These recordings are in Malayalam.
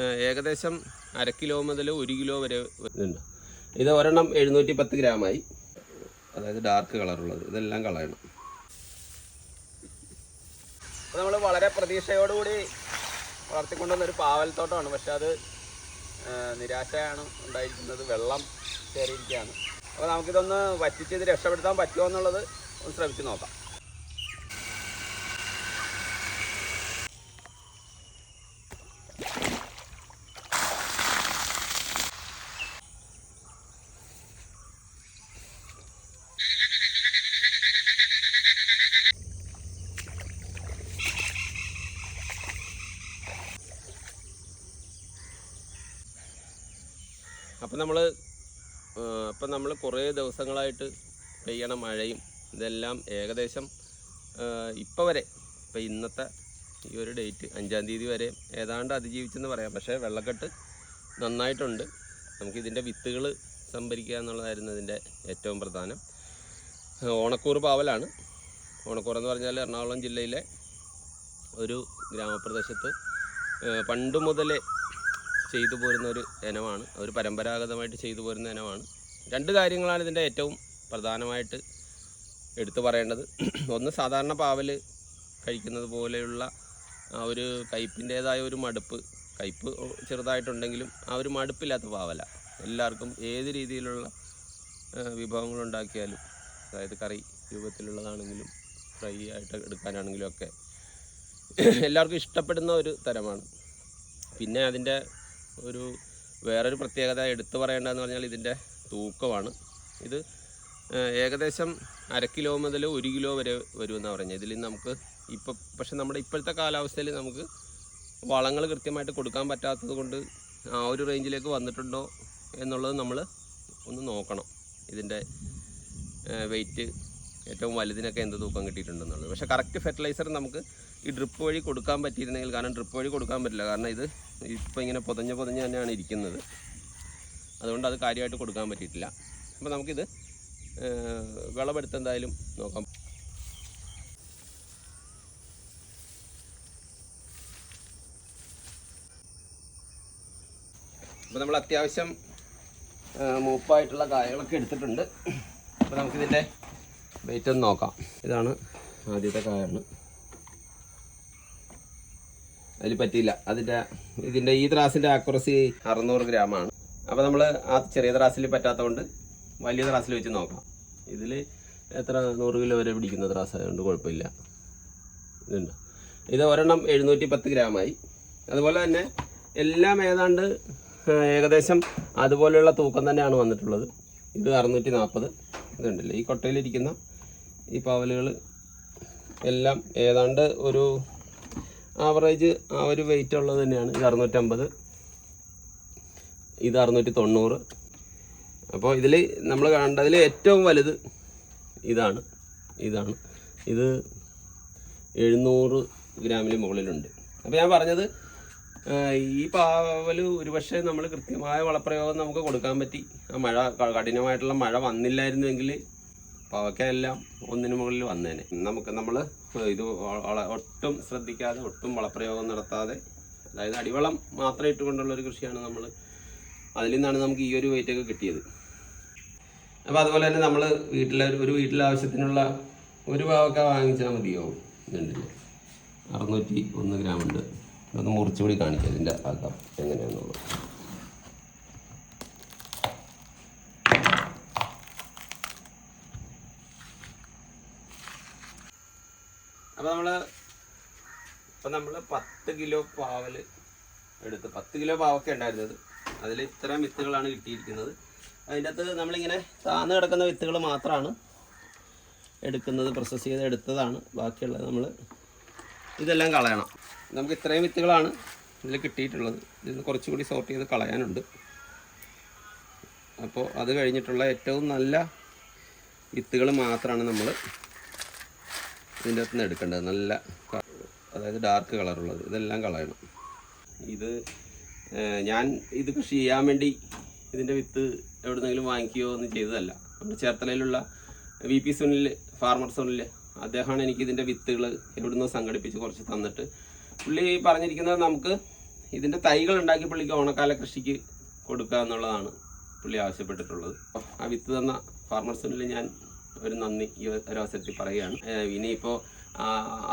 ഏകദേശം അര കിലോ മുതൽ ഒരു കിലോ വരെ ഇതുണ്ട്. ഇത് ഒരെണ്ണം എഴുന്നൂറ്റി പത്ത് ഗ്രാമായി. അതായത് ഡാർക്ക് കളറുള്ളത് ഇതെല്ലാം കളയണം. നമ്മൾ വളരെ പ്രതീക്ഷയോടുകൂടി വളർത്തിക്കൊണ്ടുവന്ന ഒരു പാവൽത്തോട്ടമാണ്. പക്ഷെ അത് നിരാശയാണ് ഉണ്ടായിരിക്കുന്നത്. വെള്ളം കയറിയിരിക്കുകയാണ്. അപ്പോൾ നമുക്കിതൊന്ന് വറ്റിച്ച് ഇത് രക്ഷപ്പെടുത്താൻ പറ്റുമോ എന്നുള്ളത് ഒന്ന് ശ്രമിച്ച് നോക്കാം. അപ്പം നമ്മൾ അപ്പം നമ്മൾ കുറേ ദിവസങ്ങളായിട്ട് പെയ്യണ മഴയും ഇതെല്ലാം ഏകദേശം ഇപ്പോൾ വരെ ഇപ്പം ഇന്നത്തെ ഈ ഒരു ഡേറ്റ് അഞ്ചാം തീയതി വരെ ഏതാണ്ട് അതിജീവിച്ചെന്ന് പറയാം. പക്ഷേ വെള്ളക്കെട്ട് നന്നായിട്ടുണ്ട്. നമുക്കിതിന്റെ വിത്തുകൾ സംഭരിക്കുക എന്നുള്ളതായിരുന്നു ഇതിന്റെ ഏറ്റവും പ്രധാനം. ഓണക്കൂർ പാവലാണ്. ഓണക്കൂർ എന്ന് പറഞ്ഞാൽ എറണാകുളം ജില്ലയിലെ ഒരു ഗ്രാമപ്രദേശത്ത് പണ്ട് മുതലേ ചെയ്തു പോരുന്ന ഒരു ഇനമാണ്. ഒരു പരമ്പരാഗതമായിട്ട് ചെയ്തു പോരുന്ന ഇനമാണ്. രണ്ട് കാര്യങ്ങളാണ് ഇതിന്റെ ഏറ്റവും പ്രധാനമായിട്ട് എടുത്തു പറയേണ്ടത്. ഒന്ന് സാധാരണ പാവൽ കഴിക്കുന്നത് പോലെയുള്ള ആ ഒരു കയ്പിന്റേതായ ഒരു മടുപ്പ്. കയ്പ് ചെറുതായിട്ടുണ്ടെങ്കിലും ആ ഒരു മടുപ്പില്ലാത്ത പാവല. എല്ലാവർക്കും ഏത് രീതിയിലുള്ള വിഭവങ്ങൾ ഉണ്ടാക്കിയാലും അതായത് കറി രൂപത്തിലുള്ളതാണെങ്കിലും ഫ്രൈ ആയിട്ട് എടുക്കാനാണെങ്കിലും ഒക്കെ എല്ലാവർക്കും ഇഷ്ടപ്പെടുന്ന ഒരു തരമാണ്. പിന്നെ അതിന്റെ ഒരു വേറൊരു പ്രത്യേകത എടുത്തു പറയേണ്ടതെന്ന് പറഞ്ഞാൽ ഇതിന്റെ തൂക്കമാണ്. ഇത് ഏകദേശം അര കിലോ മുതൽ ഒരു കിലോ വരെ വരുമെന്നാണ് പറഞ്ഞത് ഇതിൽ നമുക്ക് ഇപ്പം പക്ഷെ നമ്മുടെ ഇപ്പോഴത്തെ കാലാവസ്ഥയിൽ നമുക്ക് വളങ്ങൾ കൃത്യമായിട്ട് കൊടുക്കാൻ പറ്റാത്തത് കൊണ്ട് ആ ഒരു റേഞ്ചിലേക്ക് വന്നിട്ടുണ്ടോ എന്നുള്ളത് നമ്മൾ ഒന്ന് നോക്കണം. ഇതിന്റെ വെയിറ്റ് ഏറ്റവും വലുതിനൊക്കെ എന്ത് തൂക്കം കിട്ടിയിട്ടുണ്ടെന്നുള്ളത്. പക്ഷേ കറക്റ്റ് ഫെർട്ടിലൈസർ നമുക്ക് ഈ ഡ്രിപ്പ് വഴി കൊടുക്കാൻ പറ്റിയിരുന്നെങ്കിൽ കാരണം ഡ്രിപ്പ് വഴി കൊടുക്കാൻ പറ്റില്ല. കാരണം ഇത് ഇപ്പോൾ ഇങ്ങനെ പൊതഞ്ഞ് പൊതഞ്ഞ് തന്നെയാണ് ഇരിക്കുന്നത്. അതുകൊണ്ട് അത് കാര്യമായിട്ട് കൊടുക്കാൻ പറ്റിയിട്ടില്ല. അപ്പോൾ നമുക്കിത് വിളവെടുത്ത് എന്തായാലും നോക്കാം. അപ്പോൾ നമ്മൾ അത്യാവശ്യം മൂപ്പായിട്ടുള്ള കായകളൊക്കെ എടുത്തിട്ടുണ്ട്. അപ്പോൾ നമുക്കിതിന്റെ വെയിറ്റ് ഒന്ന് നോക്കാം. ഇതാണ് ആദ്യത്തെ കായാണ്. അതിൽ പറ്റിയില്ല. അതിന്റെ ഇതിന്റെ ഈ ത്രാസിന്റെ ആക്യുറസി അറുന്നൂറ് ഗ്രാമാണ്. അപ്പോൾ നമ്മൾ ആ ചെറിയ ത്രാസിൽ പറ്റാത്തതുകൊണ്ട് വലിയ ത്രാസിൽ വെച്ച് നോക്കാം. ഇതിൽ എത്ര നൂറ് കിലോ വരെ പിടിക്കുന്ന ത്രാസായതുകൊണ്ട് കുഴപ്പമില്ല. ഇതുണ്ട്. ഇത് ഒരെണ്ണം എഴുന്നൂറ്റി പത്ത് ഗ്രാമായി. അതുപോലെ തന്നെ എല്ലാം ഏതാണ്ട് ഏകദേശം അതുപോലെയുള്ള തൂക്കം തന്നെയാണ് വന്നിട്ടുള്ളത്. ഇത് അറുന്നൂറ്റി നാൽപ്പത് ഇതുണ്ടല്ലോ? ഈ കൊട്ടയിലിരിക്കുന്ന ഈ പാവലുകൾ എല്ലാം ഏതാണ്ട് ഒരു ആവറേജ് ആ ഒരു വെയിറ്റ് ഉള്ളത് തന്നെയാണ്. ഇത് അറുന്നൂറ്റമ്പത്. ഇത് അറുന്നൂറ്റി തൊണ്ണൂറ് അപ്പോൾ ഇതിൽ നമ്മൾ കണ്ടതിൽ ഏറ്റവും വലുത് ഇതാണ്. ഇതാണ്. ഇത് എഴുന്നൂറ് ഗ്രാമിന് മുകളിലുണ്ട്. അപ്പോൾ ഞാൻ പറഞ്ഞത് ഈ പാവൽ ഒരുപക്ഷെ നമ്മൾ കൃത്യമായ വളപ്രയോഗം നമുക്ക് കൊടുക്കാൻ പറ്റി. മഴ കഠിനമായിട്ടുള്ള മഴ വന്നില്ലായിരുന്നുവെങ്കിൽ എല്ലാം ഒന്നിനു മുകളിൽ വന്നേനെ. നമുക്ക് നമ്മൾ ഇത് ഒട്ടും ശ്രദ്ധിക്കാതെ ഒട്ടും വളപ്രയോഗം നടത്താതെ അതായത് അടിവളം മാത്രം ഇട്ടുകൊണ്ടുള്ള ഒരു കൃഷിയാണ് നമ്മൾ അതിൽ നിന്നാണ് നമുക്ക് ഈ ഒരു വെയിറ്റ് ഒക്കെ കിട്ടിയത്. അപ്പോൾ അതുപോലെ തന്നെ നമ്മൾ വീട്ടിലെ ഒരു വീട്ടിലെ ആവശ്യത്തിനുള്ള ഒരു പാവക്ക വാങ്ങിച്ചാൽ മതിയാവും ഇതുണ്ടല്ലേ. അറുന്നൂറ്റി ഒന്ന് ഗ്രാം ഉണ്ട് ഒന്ന് മുറിച്ചുകൂടി കാണിക്കാം ഇതിന്റെ അകം എങ്ങനെയാണെന്നുള്ളത് അപ്പോൾ നമ്മൾ ഇപ്പം നമ്മൾ പത്ത് കിലോ പാവൽ എടുത്ത് പത്ത് കിലോ പാവൊക്കെ ഉണ്ടായിരുന്നത്. അതിൽ ഇത്രയും വിത്തുകളാണ് കിട്ടിയിരിക്കുന്നത്. അതിന്റെ അകത്ത് നമ്മളിങ്ങനെ താന്ന് കിടക്കുന്ന വിത്തുകൾ മാത്രമാണ് എടുക്കുന്നത് പ്രോസസ്സ് ചെയ്ത് എടുത്തതാണ്. ബാക്കിയുള്ളത് നമ്മൾ ഇതെല്ലാം കളയണം. നമുക്ക് ഇത്രയും വിത്തുകളാണ് ഇതിൽ കിട്ടിയിട്ടുള്ളത്. ഇതിൽ കുറച്ചുകൂടി സോർട്ട് ചെയ്ത് കളയാനുണ്ട്. അപ്പോൾ അത് കഴിഞ്ഞിട്ടുള്ള ഏറ്റവും നല്ല വിത്തുകൾ മാത്രമാണ് നമ്മൾ ഇതിന്റെ അകത്ത് നിന്ന് എടുക്കേണ്ടത് നല്ല അതായത് ഡാർക്ക് കളറുള്ളത് ഇതെല്ലാം കളയണം ഇത് ഞാൻ ഇത് കൃഷി ചെയ്യാൻ വേണ്ടി ഇതിന്റെ വിത്ത് എവിടുന്നെങ്കിലും വാങ്ങിക്കുകയോ ഒന്നും ചെയ്തതല്ല. നമ്മുടെ ചേർത്തലയിലുള്ള V P Sunil farmer Sunil അദ്ദേഹമാണ് എനിക്ക് ഇതിന്റെ വിത്തുകൾ എവിടുന്നോ സംഘടിപ്പിച്ച് കുറച്ച് തന്നിട്ട് പുള്ളി പറഞ്ഞിരിക്കുന്നത് നമുക്ക് ഇതിന്റെ തൈകൾ ഉണ്ടാക്കി പുള്ളിക്ക് ഓണക്കാല കൃഷിക്ക് കൊടുക്കുക എന്നുള്ളതാണ് പുള്ളി ആവശ്യപ്പെട്ടിട്ടുള്ളത്. ആ വിത്ത് തന്ന ഫാർമർ സുനിൽ ഞാൻ ഒരു നന്ദി ഈ ഒരു അവസരത്തിൽ പറയുകയാണ് ഇനിയിപ്പോൾ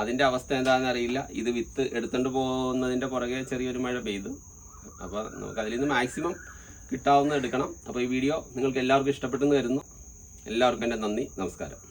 അതിന്റെ അവസ്ഥ എന്താണെന്ന് അറിയില്ല. ഇത് വിത്ത് എടുത്തുകൊണ്ട് പോകുന്നതിന്റെ പുറകെ ചെറിയൊരു മഴ പെയ്തു. അപ്പോൾ നമുക്ക് അതിൽ നിന്ന് മാക്സിമം കിട്ടാവുന്ന എടുക്കണം. അപ്പോൾ ഈ വീഡിയോ നിങ്ങൾക്ക് എല്ലാവർക്കും ഇഷ്ടപ്പെട്ടെന്ന് വരുന്നു എല്ലാവർക്കും എന്റെ നന്ദി. നമസ്കാരം.